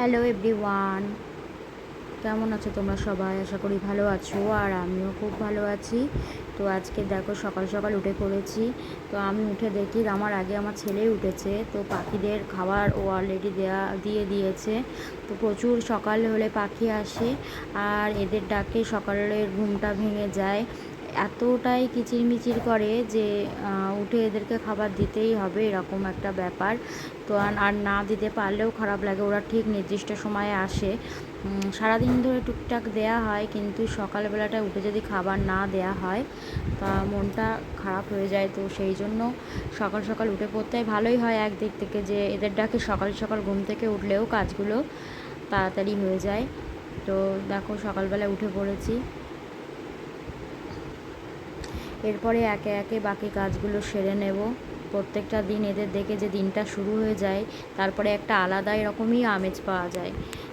Hello everyone কেমন আছো তোমরা সবাই? আশা করি ভালো আছো, আর আমিও খুব ভালো আছি। তো আজকে দেখো, সকাল সকাল উঠে পড়েছি। তো আমি উঠে দেখি, আমার আগে আমার ছেলে উঠেছে। তো পাখিদের খাবার ও অলরেডি দেওয়া দিয়ে দিয়েছে। তো প্রচুর সকাল হলে পাখি আসে, আর এদের ডাকে সকালের ঘুমটা ভেঙে যায়। এতটাই কিচিরমিচির করে যে উঠে এদেরকে খাবার দিতেই হবে, এরকম একটা ব্যাপার। তো আর না দিতে পারলেও খারাপ লাগে, ওরা ঠিক নির্দিষ্ট সময়ে আসে। সারাদিন ধরে টুকটাক দেয়া হয়, কিন্তু সকালবেলাটা উঠে যদি খাবার না দেয়া হয়, তা মনটা খারাপ হয়ে যায়। তো সেই জন্য সকাল সকাল উঠে পড়তে ভালোই হয় একদিক থেকে যে এদের ডাকে সকাল সকাল ঘুম থেকে উঠলেও কাজগুলো তাড়াতাড়ি হয়ে যায়। তো দেখো সকালবেলা উঠে পড়েছি। এরপরে একে একে বাকি কাজগুলো সেরে নেব। প্রত্যেকটা দিন এদের দেখে যে দিনটা শুরু হয়ে যায়, তারপরে একটা আলাদা এরকমই আমেজ পাওয়া যায়।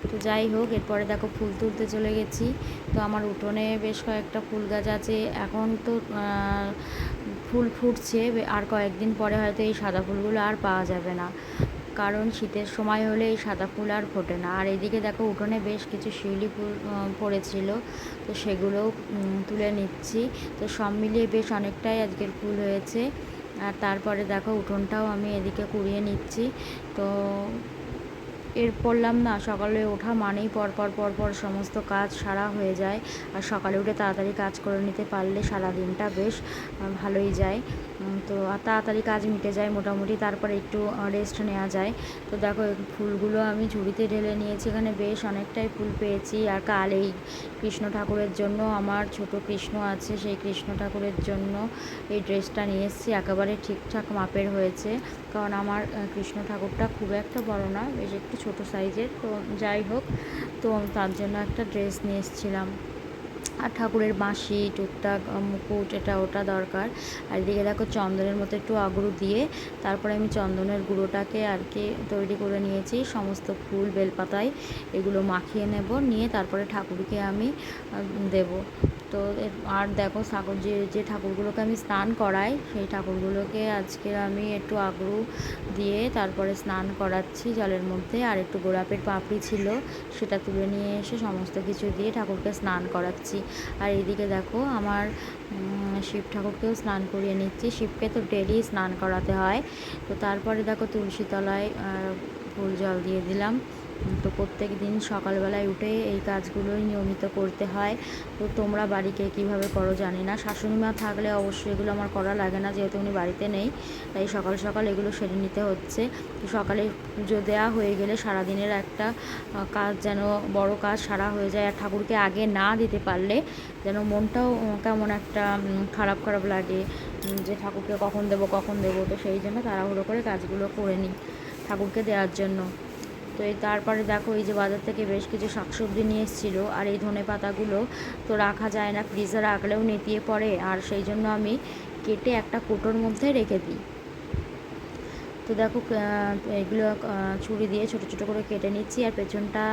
তো যাই হোক, এরপরে দেখো ফুল তুলতে চলে গেছি। তো আমার উঠোনে বেশ কয়েকটা ফুল গাছ আছে। এখন তো ফুল ফুটছে, আর কয়েকদিন পরে হয়তো এই সাদা ফুলগুলো আর পাওয়া যাবে না। কারণ শীতের সময় হলে এই সাদা ফুল আর ফোটে না। আর এদিকে দেখো উঠোনে বেশ কিছু শিউলি ফুল পড়েছিল। তো সেগুলোও তুলে নিচ্ছি। তো সব মিলিয়ে বেশ অনেকটাই আজকের ফুল হয়েছে। আর তারপরে দেখো উঠোনটাও আমি এদিকে কুড়িয়ে নিচ্ছি। তো এর পড়লাম না, সকালে ওঠা মানেই পরপর পরপর সমস্ত কাজ সারা হয়ে যায়। আর সকালে উঠে তাড়াতাড়ি কাজ করে নিতে পারলে সারা দিনটা বেশ ভালোই যায়। তো তাড়াতাড়ি কাজ মিটে যায় মোটামুটি, তারপরে একটু রেস্ট নেওয়া যায়। তো দেখো ফুলগুলো আমি ঝুড়িতে ঢেলে নিয়েছি, এখানে বেশ অনেকটাই ফুল পেয়েছি। আর কাল এই কৃষ্ণ ঠাকুরের জন্য আমার ছোট কৃষ্ণ আছে, সেই কৃষ্ণ ঠাকুরের জন্য এই ড্রেসটা নিয়ে এসেছি। একেবারে ঠিকঠাক মাপের হয়েছে। কারণ আমার কৃষ্ণ ঠাকুরটা খুব একটা বড় না, বেশ একটু ছোট সাইজের, তো যাই হোক, তো তার জন্য একটা ড্রেস নিয়ে এসেছিলাম। আর ঠাকুরের বাঁশি, টুকটাক মুকুট, এটা ওটা দরকার। আর এদিকে দেখো চন্দনের মতো একটু আগ্রু দিয়ে, তারপরে আমি চন্দনের গুঁড়োটাকে আর কি তৈরি করে নিয়েছি, সমস্ত ফুল, বেলপাতায় এগুলো মাখিয়ে নেব, নিয়ে তারপরে ঠাকুরকে আমি দেব। তো আর দেখো ঠাকুর যে যে ঠাকুরগুলোকে আমি স্নান করাই, সেই ঠাকুরগুলোকে আজকে আমি একটু আগ্রু দিয়ে তারপরে স্নান করাচ্ছি জলের মধ্যে। আর একটু গোলাপের পাপড়ি ছিল, সেটা তুলে নিয়ে এসে সমস্ত কিছু দিয়ে ঠাকুরকে স্নান করাচ্ছি। আর এদিকে দেখো আমার শিব ঠাকুরকেও স্নান করিয়ে নিচ্ছি। শিবকে তো ডেলি স্নান করাতে হয়। তো তারপরে দেখো তুলসী তলায় ফুল জল দিয়ে দিলাম। তো প্রত্যেক দিন সকালবেলায় উঠে এই কাজগুলোই নিয়মিত করতে হয়। তো তোমরা বাড়িকে কীভাবে করো জানি না। শাশুড়ি মা থাকলে অবশ্যই এগুলো আমার করা লাগে না, যেহেতু উনি বাড়িতে নেই, তাই সকাল সকাল এগুলো সেরে নিতে হচ্ছে। তো সকালে পুজো দেওয়া হয়ে গেলে সারাদিনের একটা কাজ যেন, বড় কাজ সারা হয়ে যায়। আর ঠাকুরকে আগে না দিতে পারলে যেন মনটাও কেমন একটা খারাপ খারাপ লাগে যে ঠাকুরকে কখন দেবো কখন দেবো, তো সেই জন্য তাড়াহুড়ো করে কাজগুলো করে নিই ঠাকুরকে দেওয়ার জন্য। তো এই তারপরে দেখো, এই যে বাজার থেকে বেশ কিছু শাকসবজি নিয়ে এসেছিল। আর এই ধনে পাতাগুলো তো রাখা যায় না ফ্রিজে রাখলেও নেতিয়ে পড়ে। আর সেই জন্য আমি কেটে একটা কোটোর মধ্যে রেখে দিই। তো দেখো এগুলো ছুরি দিয়ে ছোট ছোট করে কেটে নিচ্ছি আর পেছনটা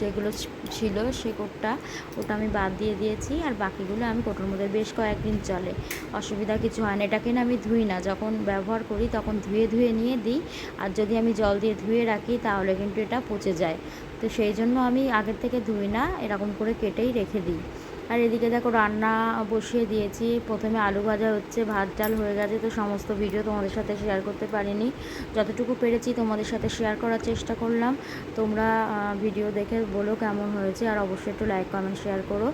যেগুলো ছিল সে কোটটা, ওটা আমি বাদ দিয়ে দিয়েছি আর বাকিগুলো আমি কোটোর মধ্যে বেশ কয়েকদিন চলে। অসুবিধা কিছু হয় না। এটাকে না আমি ধুই না। যখন ব্যবহার করি তখন ধুয়ে ধুয়ে নিয়ে দিই আর যদি আমি জল দিয়ে ধুয়ে রাখি তাহলে কিন্তু এটা পচে যায়। তো সেই জন্য আমি আগের থেকে ধুই না, এরকম করে কেটেই রেখে দিই। আর এদিকে দেখো রান্না বসিয়ে দিয়েছি। প্রথমে আলু ভাজা হচ্ছে, ভাত, ডাল হয়ে গেছে, তো সমস্ত ভিডিও তোমাদের সাথে শেয়ার করতে পারিনি। যতটুকু পেরেছি তোমাদের সাথে শেয়ার করার চেষ্টা করলাম। তোমরা ভিডিও দেখে বলো কেমন হয়েছে, আর অবশ্যই একটু লাইক কমেন্ট শেয়ার করো।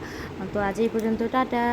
তো আজ এই পর্যন্ত, টাটা!